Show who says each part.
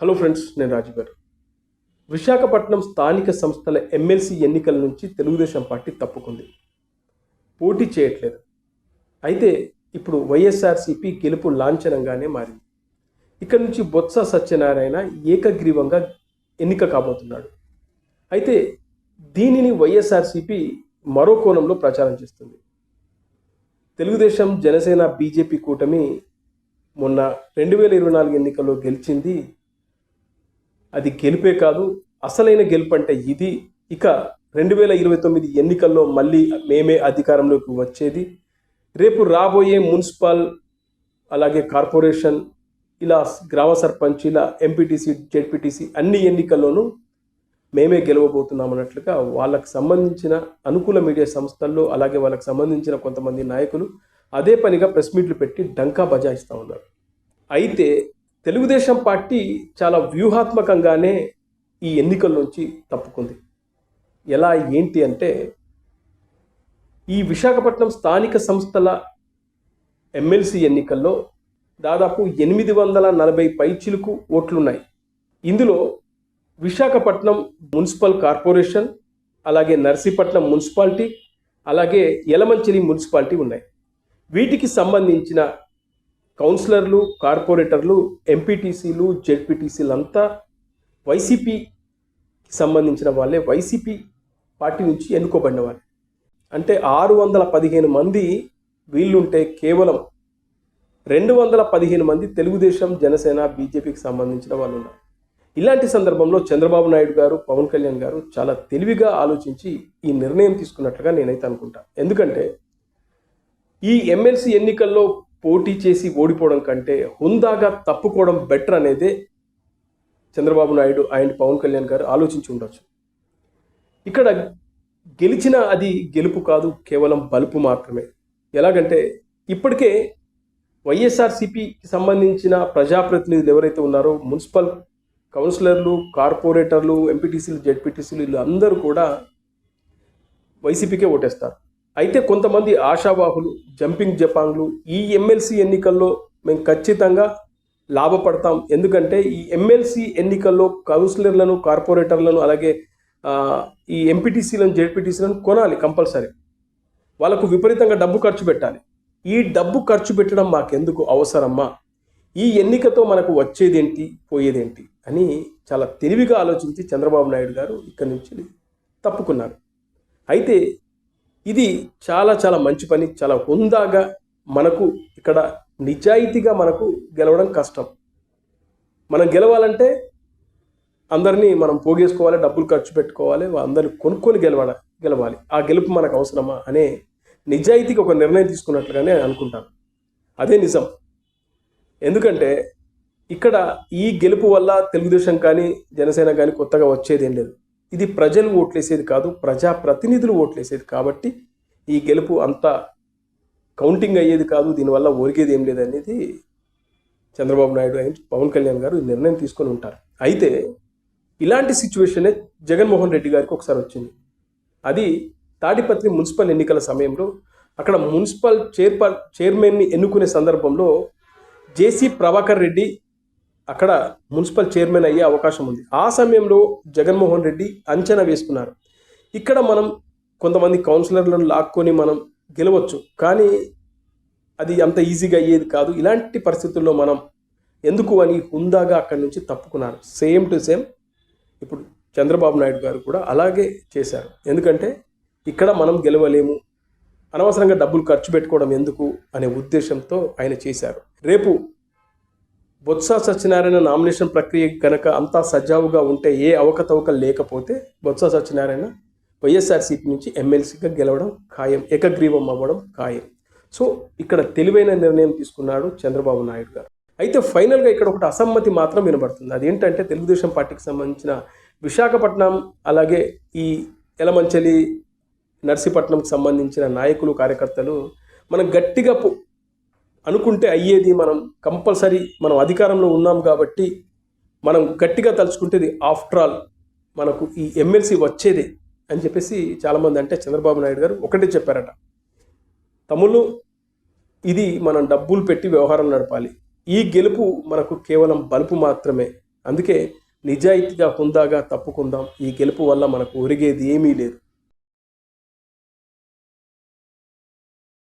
Speaker 1: Hello friends నేను రాజు గారు. విశాఖపట్నం స్థానిక సంస్థల ఎమ్మెల్సీ ఎన్నికల నుంచి తెలుగుదేశం పార్టీ తప్పుకుంది. పోటీ చేయట్లేదు. అయితే ఇప్పుడు వైఎస్ఆర్సీపీ గెలుపు లాంఛనంగానే మారింది. ఇక్కడ నుంచి బొత్స సత్యనారాయణ ఏకగ్రీవంగా ఎన్నిక కాబోతున్నాడు. అయితే దీనిని వైఎస్ఆర్సీపీ మరో కోణంలో ప్రచారం చేస్తుంది. తెలుగుదేశం జనసేన బీజేపీ కూటమి మొన్న రెండు వేల ఇరవై నాలుగు ఎన్నికల్లో గెలిచింది అది గెలిపే కాదు అసలైన గెలుపు అంటే ఇది. ఇక రెండు వేల ఇరవై తొమ్మిది ఎన్నికల్లో మళ్ళీ మేమే అధికారంలోకి వచ్చేది. రేపు రాబోయే మున్సిపల్ అలాగే కార్పొరేషన్ ఇలా గ్రామ సర్పంచ్ ఇలా ఎంపీటీసీ జెడ్పీటీసీ అన్ని ఎన్నికల్లోనూ మేమే గెలవబోతున్నాం అన్నట్లుగా వాళ్ళకు సంబంధించిన అనుకూల మీడియా సంస్థల్లో అలాగే వాళ్ళకి సంబంధించిన కొంతమంది నాయకులు అదే పనిగా ప్రెస్ మీట్లు పెట్టి డంకా బజాయిస్తూ ఉన్నారు. అయితే తెలుగుదేశం పార్టీ చాలా వ్యూహాత్మకంగానే ఈ ఎన్నికల నుంచి తప్పుకుంది. ఎలా ఏంటి అంటే ఈ విశాఖపట్నం స్థానిక సంస్థల ఎమ్మెల్సీ ఎన్నికల్లో దాదాపు ఎనిమిది వందల నలభై పైచిలుకు ఓట్లున్నాయి. ఇందులో విశాఖపట్నం మున్సిపల్ కార్పొరేషన్ అలాగే నర్సీపట్నం మున్సిపాలిటీ అలాగే యలమంచిలి మున్సిపాలిటీ ఉన్నాయి. వీటికి సంబంధించిన కౌన్సిలర్లు కార్పొరేటర్లు ఎంపీటీసీలు జెడ్పీటీసీలు అంతా వైసీపీకి సంబంధించిన వాళ్ళే. వైసీపీ పార్టీ నుంచి ఎన్నుకోబడిన వాళ్ళు. అంటే ఆరు వందల పదిహేను మంది వీళ్ళుంటే కేవలం రెండు వందల పదిహేను మంది తెలుగుదేశం జనసేన బీజేపీకి సంబంధించిన వాళ్ళు ఉన్నారు ఇలాంటి సందర్భంలో చంద్రబాబు నాయుడు గారు పవన్ కళ్యాణ్ గారు చాలా తెలివిగా ఆలోచించి ఈ నిర్ణయం తీసుకున్నట్లుగా నేనైతే అనుకుంటా. ఎందుకంటే ఈ ఎమ్మెల్సీ ఎన్నికల్లో పోటీ చేసి ఓడిపోవడం కంటే హుందాగా తప్పుకోవడం బెటర్ అనేదే చంద్రబాబు నాయుడు అండ్ పవన్ కళ్యాణ్ గారు ఆలోచించి ఉండొచ్చు. ఇక్కడ గెలిచిన అది గెలుపు కాదు కేవలం బలుపు మాత్రమే. ఎలాగంటే ఇప్పటికే వైఎస్ఆర్సిపికి సంబంధించిన ప్రజాప్రతినిధులు ఎవరైతే ఉన్నారో మున్సిపల్ కౌన్సిలర్లు కార్పొరేటర్లు ఎంపీటీసీలు జెడ్పీటీసీలు వీళ్ళు అందరూ కూడా వైసీపీకే ఓటేస్తారు. అయితే కొంతమంది ఆశావాహులు జంపింగ్ జపాంగ్లు ఈ ఎమ్మెల్సీ ఎన్నికల్లో మేము ఖచ్చితంగా లాభపడతాం. ఎందుకంటే ఈ ఎమ్మెల్సీ ఎన్నికల్లో కౌన్సిలర్లను కార్పొరేటర్లను అలాగే ఈ ఎంపీటీసీలను జెడ్పీటీసీలను కొనాలి కంపల్సరీ. వాళ్ళకు విపరీతంగా డబ్బు ఖర్చు పెట్టాలి. ఈ డబ్బు ఖర్చు పెట్టడం మాకెందుకు అవసరమ్మా? ఈ ఎన్నికతో మనకు వచ్చేదేంటి పోయేదేంటి అని చాలా తెలివిగా ఆలోచించి చంద్రబాబు నాయుడు గారు ఇక్కడి నుంచి తప్పుకున్నారు. అయితే ఇది చాలా చాలా మంచి పని. చాలా హుందాగా మనకు ఇక్కడ నిజాయితీగా మనకు గెలవడం కష్టం. మనం గెలవాలంటే అందరినీ మనం పోగేసుకోవాలి డబ్బులు ఖర్చు పెట్టుకోవాలి అందరిని కొనుక్కొని గెలవాలి గెలవాలి. ఆ గెలుపు మనకు అవసరమా అనే నిజాయితీకి ఒక నిర్ణయం తీసుకున్నట్లుగానే అనుకుంటాను. అదే నిజం. ఎందుకంటే ఇక్కడ ఈ గెలుపు వల్ల తెలుగుదేశం కానీ జనసేన కానీ కొత్తగా వచ్చేది ఏం లేదు. ఇది ప్రజలు ఓట్లేసేది కాదు ప్రజా ప్రతినిధులు ఓట్లేసేది. కాబట్టి ఈ గెలుపు అంత కౌంటింగ్ అయ్యేది కాదు దీనివల్ల ఒరిగేది ఏం లేదనేది చంద్రబాబు నాయుడు అండ్ పవన్ కళ్యాణ్ గారు ఈ నిర్ణయం తీసుకొని ఉంటారు. అయితే ఇలాంటి సిచ్యువేషనే జగన్మోహన్ రెడ్డి గారికి ఒకసారి వచ్చింది. అది తాడిపత్రి మున్సిపల్ ఎన్నికల సమయంలో అక్కడ మున్సిపల్ చైర్పర్ చైర్మన్ని ఎన్నుకునే సందర్భంలో జేసీ ప్రభాకర్ రెడ్డి అక్కడ మున్సిపల్ చైర్మన్ అయ్యే అవకాశం ఉంది. ఆ సమయంలో జగన్మోహన్ రెడ్డి అంచనా వేసుకున్నారు. ఇక్కడ మనం కొంతమంది కౌన్సిలర్లను లాక్కొని మనం గెలవచ్చు. కానీ అది అంత ఈజీగా అయ్యేది కాదు. ఇలాంటి పరిస్థితుల్లో మనం ఎందుకు అని హుందాగా అక్కడి నుంచి తప్పుకున్నారు. సేమ్ టు సేమ్ ఇప్పుడు చంద్రబాబు నాయుడు గారు కూడా అలాగే చేశారు. ఎందుకంటే ఇక్కడ మనం గెలవలేము. అనవసరంగా డబ్బులు ఖర్చు పెట్టుకోవడం ఎందుకు అనే ఉద్దేశంతో ఆయన చేశారు. రేపు బొత్స సత్యనారాయణ నామినేషన్ ప్రక్రియ కనుక అంతా సజావుగా ఉంటే ఏ అవకతవక లేకపోతే బొత్స సత్యనారాయణ వైఎస్ఆర్సీపీ నుంచి ఎమ్మెల్సీగా గెలవడం ఖాయం ఏకగ్రీవం అవ్వడం ఖాయం. సో ఇక్కడ తెలివైన నిర్ణయం తీసుకున్నాడు చంద్రబాబు నాయుడు గారు. అయితే ఫైనల్గా ఇక్కడ ఒకటి అసమ్మతి మాత్రం వినబడుతుంది. అదేంటంటే తెలుగుదేశం పార్టీకి సంబంధించిన విశాఖపట్నం అలాగే ఈ ఎలమంచలి నర్సీపట్నంకి సంబంధించిన నాయకులు కార్యకర్తలు మనం గట్టిగా అనుకుంటే అయ్యేది మనం కంపల్సరీ మనం అధికారంలో ఉన్నాం కాబట్టి మనం గట్టిగా తలుచుకుంటేది ఆఫ్టర్ ఆల్ మనకు ఈ ఎమ్మెల్సీ వచ్చేదే అని చెప్పేసి చాలామంది అంటే చంద్రబాబు నాయుడు గారు ఒకటే చెప్పారట. తమ్ముళ్ళు ఇది మనం డబ్బులు పెట్టి వ్యవహారం నడపాలి. ఈ గెలుపు మనకు కేవలం బలుపు మాత్రమే. అందుకే నిజాయితీగా హుందాగా తప్పుకుందాం. ఈ గెలుపు వల్ల మనకు ఒరిగేది ఏమీ లేదు.